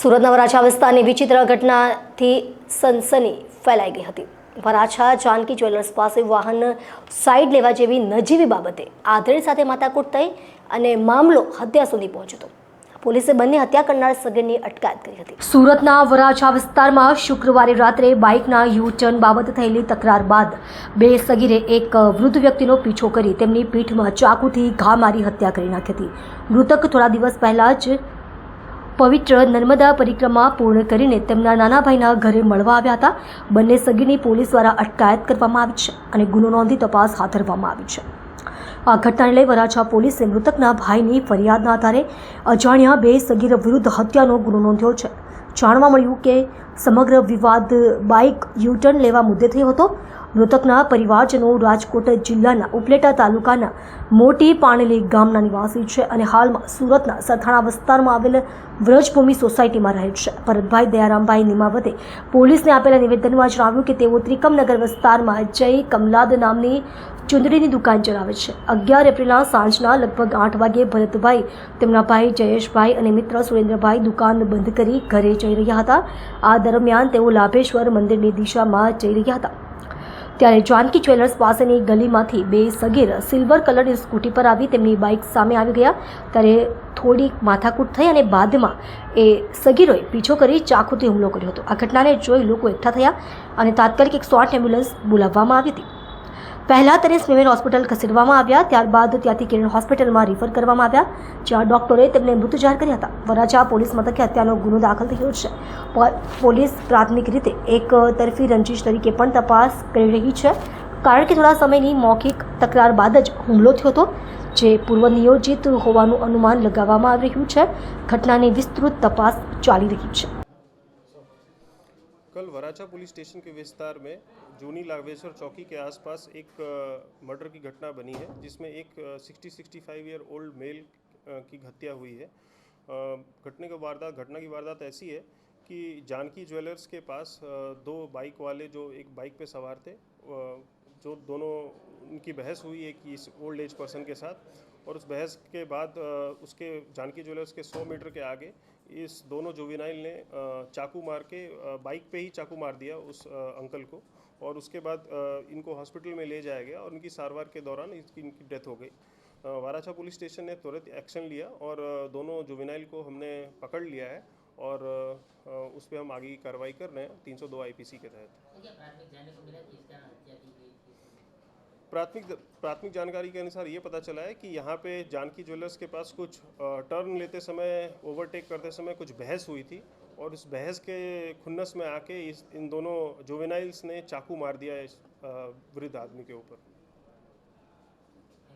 સુરતના વરાછા વિસ્તારની વિચિત્ર ઘટનાથી સનસની ફેલાઈ ગઈ હતી. વરાછા જાનકી જ્વેલર્સ પાસે વાહન સાઈડ લેવા જેવી નજીવી બાબતે આધેડ સાથે માથાકૂટ થઈ અને મામલો હત્યા સુધી પહોંચ્યો હતો. પોલીસે બંને હત્યા કરનાર સગીરની અટકાયત કરી હતી. સુરતના વરાછા વિસ્તારમાં શુક્રવારે રાત્રે બાઇકના યુ બાબતે થયેલી તકરાર બાદ બે સગીરે એક વૃદ્ધ વ્યક્તિનો પીછો કરી તેમની પીઠમાં ચાકુથી ઘા મારી હત્યા કરી નાખી હતી. મૃતક થોડા દિવસ પહેલા જ પવિત્ર નર્મદા પરિક્રમા પૂર્ણ કરીને તેમના નાના ભાઈના ઘરે મળવા આવ્યા હતા. બંને સગીરની પોલીસ દ્વારા અટકાયત કરવામાં આવી છે અને ગુનો નોંધી તપાસ હાથ ધરવામાં આવી છે. આ ઘટનાને લઈ વરાછા પોલીસે મૃતકના ભાઈની ફરિયાદના આધારે અજાણ્યા બે સગીર વિરુદ્ધ હત્યાનો ગુનો નોંધ્યો છે. જાણવા મળ્યું કે સમગ્ર વિવાદ બાઇક યુટર્ન લેવા મુદ્દે થયો હતો. મૃતકના પરિવારજનો રાજકોટ જિલ્લાના ઉપલેટા તાલુકાના મોટી પાણેલી ગામના નિવાસી છે અને હાલમાં સુરતના સરથાણા વિસ્તારમાં આવેલ વ્રજભૂમિ સોસાયટીમાં રહે છે. ભરતભાઈ દયારામભાઈ નિમાવતે પોલીસને આપેલા નિવેદનમાં જણાવ્યું કે તેઓ ત્રિકમનગર વિસ્તારમાં જય કમલાદ નામની ચૂંદડીની દુકાન ચલાવે છે. અગિયાર એપ્રિલના સાંજના લગભગ આઠ વાગ્યે ભરતભાઈ, તેમના ભાઈ જયેશભાઈ અને મિત્ર સુરેન્દ્રભાઈ દુકાન બંધ કરી ઘરે જઈ રહ્યા હતા. આ દરમિયાન તેઓ લાભેશ્વર મંદિરની દિશામાં જઈ રહ્યા હતા. ત્યારે જાનકી જ્વેલર્સ પાસેની ગલીમાંથી બે સગીર સિલ્વર કલરની સ્કૂટી પર આવી તેમની બાઇક સામે આવી ગયા. ત્યારે થોડીક માથાકૂટ થઈ અને બાદમાં એ સગીરોએ પીછો કરી ચાકુથી હુમલો કર્યો હતો. આ ઘટનાને જોઈ લોકો એકઠા થયા અને તાત્કાલિક એકસો આઠ એમ્બ્યુલન્સ બોલાવવામાં આવી હતી. પહેલાં તેને સ્મીમેર હોસ્પિટલ ખસેડવામાં આવ્યા, ત્યારબાદ ત્યાંથી કિરણ હોસ્પિટલમાં રિફર કરવામાં આવ્યા, જ્યાં ડોક્ટરે તેમને મૃત જાહેર કર્યા હતા. વરાછા પોલીસ મથકે હત્યાનો ગુનો દાખલ થયો છે. પોલીસ પ્રાથમિક રીતે એક તરફી રંજીશ તરીકે પણ તપાસ કરી રહી છે. કારણ કે થોડા સમયની મૌખિક તકરાર બાદ જ હુમલો થયો હતો, જે પૂર્વ નિયોજિત હોવાનું અનુમાન લગાવવામાં આવી રહ્યું છે. ઘટનાની વિસ્તૃત તપાસ ચાલી રહી છે. कल वराचा पुलिस स्टेशन के विस्तार में जूनी लागवेश्वर चौकी के आसपास एक मर्डर की घटना बनी है, जिसमें एक sixty sixty five year old male की हत्या हुई है। घटने का वारदात, घटना की वारदात ऐसी है कि जानकी ज्वेलर्स के पास दो बाइक वाले जो एक बाइक पे सवार थे जो दोनों, उनकी बहस हुई एक इस ओल्ड एज पर्सन के साथ और उस बहस के बाद उसके, जानकी ज्वेलर्स के 100 मीटर के आगे इस दोनों जुवेनाइल ने चाकू मार के बाइक पे ही चाकू मार दिया उस अंकल को और उसके बाद इनको हॉस्पिटल में ले जाया गया और उनकी सारवार के दौरान इसकी इनकी डेथ हो गई। वाराछा पुलिस स्टेशन ने तुरंत एक्शन लिया और दोनों जुवेनाइल को हमने पकड़ लिया है और उस पर हम आगे की कार्रवाई कर रहे हैं, तीन सौ के तहत। प्राथमिक प्राथमिक जानकारी के अनुसार ये पता चला है कि यहाँ पे जानकी ज्वेलर्स के पास कुछ टर्न लेते समय, ओवरटेक करते समय कुछ बहस हुई थी और इस बहस के खुन्नस में आके इस, इन दोनों जोवेनाइल्स ने चाकू मार दिया इस वृद्ध आदमी के ऊपर।